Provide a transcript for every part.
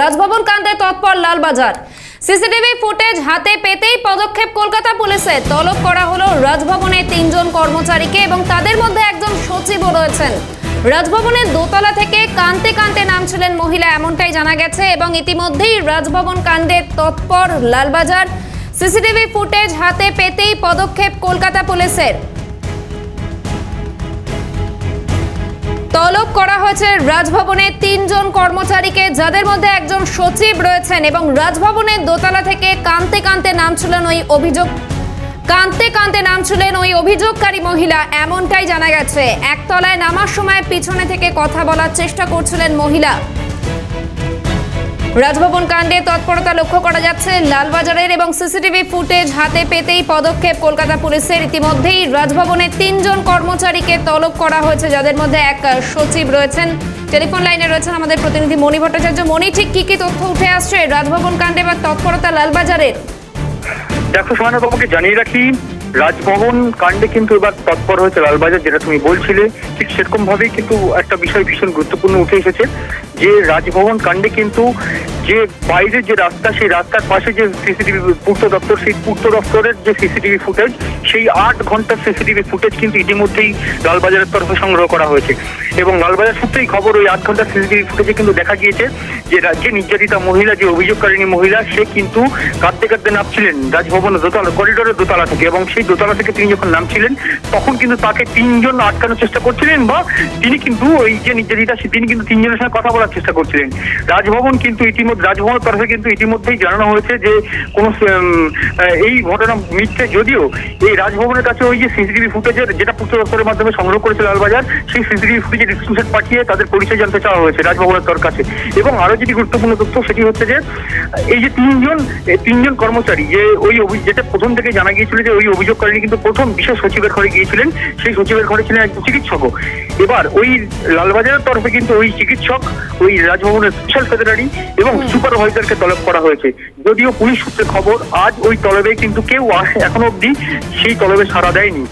রাজভবন কাণ্ডে তৎপর Lalbazar. CCTV footage হাতে পেতেই পদক্ষেপ কলকাতা পুলিশের তলব করা হলো রাজভবনের তিনজন কর্মচারীকে এবং তাদের মধ্যে একজন সচিবও রয়েছেন। রাজভবনের দোতলা থেকে কান্তে কান্তে নামছিলেন মহিলা, এমনটাই জানা গেছে এবং ইতিমধ্যেই রাজভবন কাণ্ডে তৎপর লালবাজার। সিসিটিভি ফুটেজ হাতে পেতেই পদক্ষেপ কলকাতা পুলিশের। তলব করা হয়েছে রাজভবনে তিনজন কর্মচারীকে, যাদের মধ্যে একজন সচিব রয়েছেন এবং রাজভবনের দোতলা থেকে কানতে কানতে নামছিলেন ওই অভিযোগ কানতে কানতে নামছিলেন ওই অভিযোগকারী মহিলা, এমনটাই জানা গেছে। একতলায় নামার সময় পিছনে থেকে কথা বলার চেষ্টা করছিলেন মহিলা। রাজভবন কাণ্ডে তৎপরতা লক্ষ্য করা যাচ্ছে। লালবাজারের এবং সিসিটিভি ফুটেজ হাতে পেতেই পদক্ষেপ কলকাতা পুলিশের। ইতিমধ্যেই রাজভবনের তিনজন কর্মচারীকে তলব করা হয়েছে, যাদের মধ্যে এক সচিব রয়েছেন। টেলিফোন লাইনে রয়েছেন আমাদের প্রতিনিধি মণি ভট্টাচার্য। মণি, ঠিক কি কি তথ্য উঠে আসছে রাজভবন কাণ্ডে বা তৎপরতা লালবাজারের? দেখো সোহানা বাবুকে জানিয়ে রাখি রাজভবন কাণ্ডে কিন্তু এবার তৎপর হয়েছে লালবাজার, যেটা তুমি বলছিলে। ঠিক সেরকম ভাবেই কিন্তু একটা বিষয় ভীষণ গুরুত্বপূর্ণ উঠে এসেছে, যে রাজভবন কাণ্ডে কিন্তু যে বাইরের যে রাস্তা, সেই রাস্তার পাশে যে সিসিটিভি পূর্ত দপ্তর, সেই পূর্ত দপ্তরের যে সিসিটিভি ফুটেজ, সেই আট ঘণ্টার সিসিটিভি ফুটেজ কিন্তু ইতিমধ্যেই লালবাজারের তরফে সংগ্রহ করা হয়েছে। এবং লালবাজার সূত্রেই খবর, ওই আট ঘণ্টার সিসিটিভি ফুটেজে কিন্তু দেখা গিয়েছে যে রাজ্যে নির্যাতিতা মহিলা, যে অভিযোগকারিণী মহিলা, সে কিন্তু কাঁদতে কাঁদতে নামছিলেন রাজভবনের দোতলা, করিডোরের দোতলা থেকে। এবং সেই দোতলা থেকে তিনি যখন নামছিলেন, তখন কিন্তু তাকে তিনজন আটকানোর চেষ্টা করছিলেন বা তিনি কিন্তু ওই যে নির্যাতিতা তিনি কিন্তু তিনজনের সঙ্গে কথা বলার চেষ্টা করছিলেন। রাজভবন কিন্তু ইতিমধ্যে রাজভবনের তরফে কিন্তু ইতিমধ্যেই জানানো হয়েছে যে কোনো এই ঘটনা মিথ্যে যদিও এই রাজভবনের কাছে ওই যে সিসিটিভি ফুটেজের যেটা পূর্ত দপ্তরের মাধ্যমে সংগ্রহ করেছে লালবাজার, সেই সিসিটিভি ফুটেজের স্ক্রিনশট পাঠিয়ে তাদের পরিচয় জানতে চাওয়া হয়েছে রাজভবনের তর কাছে। এবং আরও যেটি গুরুত্বপূর্ণ তথ্য সেটি হচ্ছে যে, এই যে তিনজন তিনজন কর্মচারী যে ওই যেটা প্রথম থেকে জানা গিয়েছিল যে ওই অভিযোগকারী কিন্তু প্রথম বিশেষ সচিবের ঘরে গিয়েছিলেন, সেই সচিবের ঘরে ছিলেন একজন চিকিৎসকও। এবার ওই লালবাজারের তরফে কিন্তু ওই চিকিৎসক ওই রাজভবনের স্পেশাল সেক্রেটারি এবং সুপারভাইজারকে তলব করা হয়েছে। যদিও পুলিশ সূত্রে খবর আজ ওই তলবে কিন্তু কেউ আসে এখনও অবধি সেই তলবে সাড়া দেয়নি।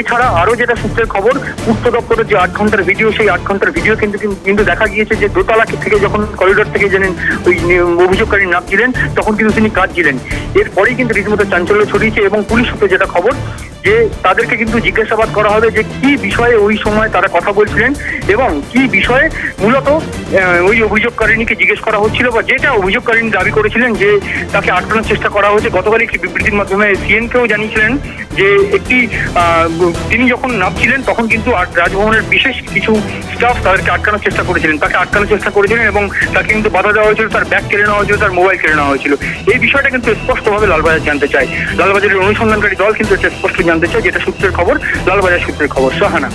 এছাড়া আরও যেটা সূত্রের খবর পূর্ত দপ্তরের যে আট ঘণ্টার ভিডিও সেই আট ঘণ্টার ভিডিও কিন্তু কিন্তু দেখা গিয়েছে যে দোতলা থেকে যখন করিডোর থেকে জানেন ওই অভিযোগকারী অভিযোগকারী নামছিলেন তখন কিন্তু তিনি কাঁদছিলেন। এরপরেই কিন্তু রীতিমতো চাঞ্চল্য ছড়িয়েছে এবং পুলিশ সূত্রে যেটা খবর যে তাদেরকে কিন্তু জিজ্ঞাসাবাদ করা হবে যে কি বিষয়ে ওই সময় তারা কথা বলছিলেন এবং কি বিষয়ে মূলত ওই অভিযোগকারিণীকে জিজ্ঞেস করা হচ্ছিল বা যেটা অভিযোগকারিণী দাবি করেছিলেন যে তাকে আটকানোর চেষ্টা করা হয়েছে। গতকাল একটি বিবৃতির মাধ্যমে সিএনকেও জানিয়েছিলেন যে একটি তিনি যখন নামছিলেন তখন কিন্তু রাজভবনের বিশেষ কিছু স্টাফ তাদেরকে আটকানোর চেষ্টা করেছিলেন। তাকে আটকানোর চেষ্টা করেছিলেন এবং তাকে কিন্তু বাধা দেওয়া হয়েছিল, তার ব্যাগ কেড়ে নেওয়া হয়েছিল, তার মোবাইল কেড়ে নেওয়া হয়েছিল। এই বিষয়টা কিন্তু স্পষ্টভাবে লালবাজার জানতে চায়। লালবাজারের অনুসন্ধানকারী দল কিন্তু এটা স্পষ্ট জানতে চায় যেটা সূত্রের খবর, লালবাজার সূত্রের খবর। সোহানা।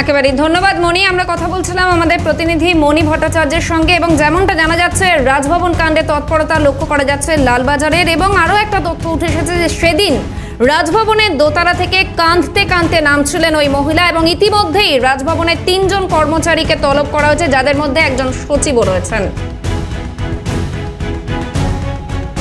একেবারেই ধন্যবাদ, মণি। আমরা কথা বলছিলাম আমাদের প্রতিনিধি মণি ভট্টাচার্যের সঙ্গে এবং যেমনটা জানা যাচ্ছে, রাজভবন কাণ্ডে তৎপরতা লক্ষ্য করা যাচ্ছে লালবাজারের এবং আরও একটা তথ্য উঠে এসেছে যে সেদিন রাজভবনের দোতলা থেকে কাঁদতে কাঁদতে নামছিলেন ওই মহিলা এবং ইতিমধ্যেই রাজভবনের তিনজন কর্মচারীকে তলব করা হয়েছে, যাদের মধ্যে একজন সচিবও রয়েছেন।